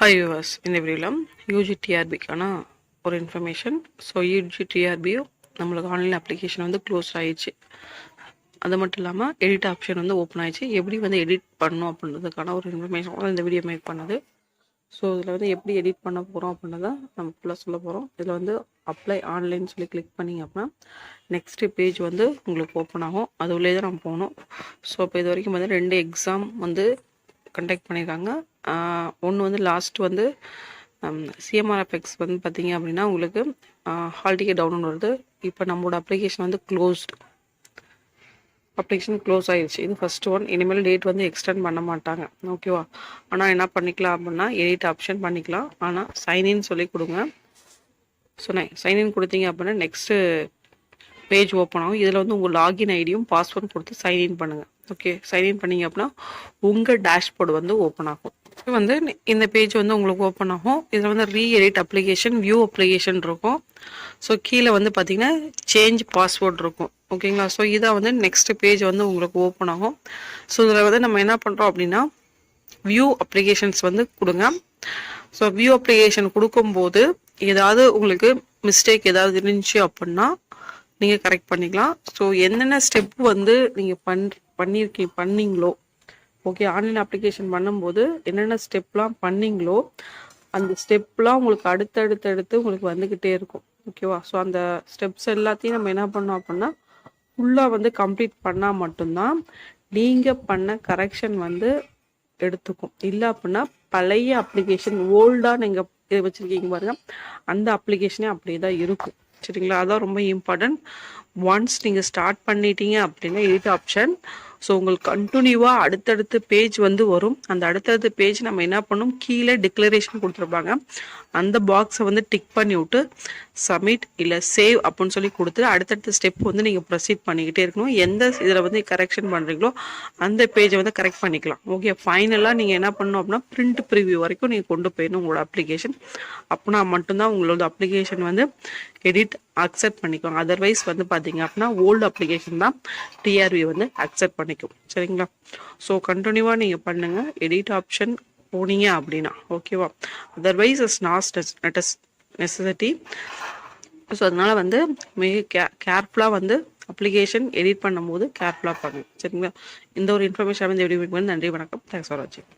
Hi viewers இந்த வீடியோவில் UG டிஆர்பிக்கான ஒரு இன்ஃபர்மேஷன் ஸோ யூஜி டிஆர்பியும் நம்மளுக்கு ஆன்லைன் அப்ளிகேஷன் வந்து க்ளோஸ் ஆகிடுச்சு அது மட்டும் இல்லாமல் எடிட் ஆப்ஷன் வந்து ஓப்பன் ஆயிடுச்சு. எப்படி வந்து எடிட் பண்ணணும் அப்படின்றதுக்கான ஒரு இன்ஃபர்மேஷன் கூட இந்த வீடியோ மேக் பண்ணுது. ஸோ இதில் வந்து எப்படி எடிட் பண்ண போகிறோம் அப்படின்றத நம்ம ஃபுல்லாக சொல்ல போகிறோம் இதில் வந்து அப்ளை ஆன்லைன் சொல்லி கிளிக் பண்ணிங்க அப்படின்னா நெக்ஸ்ட்டு பேஜ் வந்து உங்களுக்கு ஓப்பன் ஆகும். அது உள்ளே தான் நம்ம போகணும். ஸோ இப்போ இது வரைக்கும் வந்து ரெண்டு எக்ஸாம் வந்து கண்டக்ட் பண்ணியிருக்காங்க. ஒன்று வந்து லாஸ்ட் வந்து சிஎம்ஆர்எஃப்எக்ஸ் வந்து பார்த்தீங்க அப்படின்னா உங்களுக்கு ஹால் டிக்கெட் டவுன்லோட் வருது. இப்போ நம்மளோட அப்ளிகேஷன் வந்து க்ளோஸ்டு அப்ளிகேஷன் க்ளோஸ் ஆயிடுச்சு இது ஃபர்ஸ்ட் ஒன் இனிமேல் டேட் வந்து எக்ஸ்டெண்ட் பண்ண மாட்டாங்க. ஓகேவா ஆனால் என்ன பண்ணிக்கலாம் அப்படின்னா எடிட் ஆப்ஷன் பண்ணிக்கலாம். ஆனால் சைன்இன் சொல்லி கொடுங்க. சொன்னேன். சைன்இன் கொடுத்தீங்க அப்படின்னா நெக்ஸ்ட்டு பேஜ் ஓப்பன் ஆகும். இதில் வந்து உங்கள் லாகின் ஐடியும் பாஸ்வேர்டும் கொடுத்து சைன்இன் பண்ணுங்கள் ஓகே சைன்இன் பண்ணீங்க அப்படின்னா உங்கள் டேஷ்போர்டு வந்து ஓப்பன் ஆகும். இது வந்து இந்த பேஜ் வந்து உங்களுக்கு ஓப்பன் ஆகும். இதில் வந்து re edit application view application இருக்கும். ஸோ கீழே வந்து பார்த்தீங்கன்னா சேஞ்ச் பாஸ்வேர்ட் இருக்கும். ஓகேங்களா ஸோ இதை வந்து நெக்ஸ்ட் பேஜ் வந்து உங்களுக்கு ஓப்பன் ஆகும். ஸோ இதில் வந்து நம்ம என்ன பண்ணுறோம் அப்படின்னா வியூ அப்ளிகேஷன்ஸ் வந்து கொடுங்க. ஸோ வியூ அப்ளிகேஷன் கொடுக்கும்போது ஏதாவது உங்களுக்கு மிஸ்டேக் ஏதாவது இருந்துச்சு அப்படின்னா நீங்கள் கரெக்ட் பண்ணிக்கலாம். ஸோ என்னென்ன ஸ்டெப் வந்து நீங்கள் பண் பண்ணியிருக்கீங்க பண்ணீங்களோ? ஓகே ஆன்லைன் அப்ளிகேஷன் பண்ணும்போது என்னென்ன ஸ்டெப்லாம் பண்ணீங்களோ அந்த ஸ்டெப்லாம் உங்களுக்கு அடுத்தடுத்தடுத்து உங்களுக்கு வந்துக்கிட்டே இருக்கும். ஓகேவா ஸோ அந்த ஸ்டெப்ஸ் எல்லாத்தையும் நம்ம என்ன பண்ணோம் அப்படின்னா ஃபுல்லாக வந்து கம்ப்ளீட் பண்ணால் மட்டும்தான் நீங்கள் பண்ண கரெக்ஷன் வந்து எடுத்துக்கும். இல்லை அப்படின்னா பழைய அப்ளிகேஷன் ஓல்டாக நீங்கள் வச்சுருக்கீங்க பாருங்கள் அந்த அப்ளிகேஷனே அப்படியே தான் இருக்கும். சரிங்களா? அதான் ரொம்ப இம்பார்ட்டன்ட் ஒன்ஸ் நீங்கள் ஸ்டார்ட் பண்ணிட்டீங்க அப்படின்னா எடிட் ஆப்ஷன் ஸோ உங்களுக்கு கண்டினியூவாக அடுத்தடுத்து பேஜ் வந்து வரும். அந்த அடுத்தடுத்த பேஜ் நம்ம என்ன பண்ணணும் கீழே டிக்ளரேஷன் கொடுத்துருப்பாங்க. அந்த பாக்ஸை வந்து டிக் பண்ணி விட்டு சப்மிட் இல்லை சேவ் அப்படின்னு சொல்லி கொடுத்து அடுத்தடுத்த ஸ்டெப் வந்து நீங்கள் ப்ரொசீட் பண்ணிக்கிட்டே இருக்கணும். எந்த இதில் வந்து கரெக்ஷன் பண்ணுறீங்களோ அந்த பேஜை வந்து கரெக்ட் பண்ணிக்கலாம். ஓகே ஃபைனலாக நீங்கள் என்ன பண்ணணும் அப்படின்னா பிரிண்ட் ப்ரிவியூ வரைக்கும் நீங்கள் கொண்டு போயிடணும் உங்களோட அப்ளிகேஷன் அப்படின்னா மட்டும்தான் உங்களோட அப்ளிகேஷன் வந்து எடிட் அக்செப்ட் பண்ணிக்குவாங்க அதர்வைஸ் வந்து பார்த்தீங்க அப்படின்னா ஓல்டு அப்ளிகேஷன் தான் டிஆர்வி வந்து அக்செப்ட் பண்ணிக்கும். சரிங்களா? ஸோ கண்டினியூவாக நீங்கள் பண்ணுங்கள் எடிட் ஆப்ஷன் போனீங்க அப்படின்னா ஓகேவா otherwise is Naz நெட்டஸ் necessity so அதனால் வந்து மிக கே கேர்ஃபுல்லாக வந்து அப்ளிகேஷன் எடிட் பண்ணும்போது கேர்ஃபுல்லாக பண்ணுங்க. சரிங்களா? இந்த ஒரு இன்ஃபர்மேஷன் வந்து எப்படி நன்றி வணக்கம். தேங்க்ஸ் ஃபார் வாட்சிங்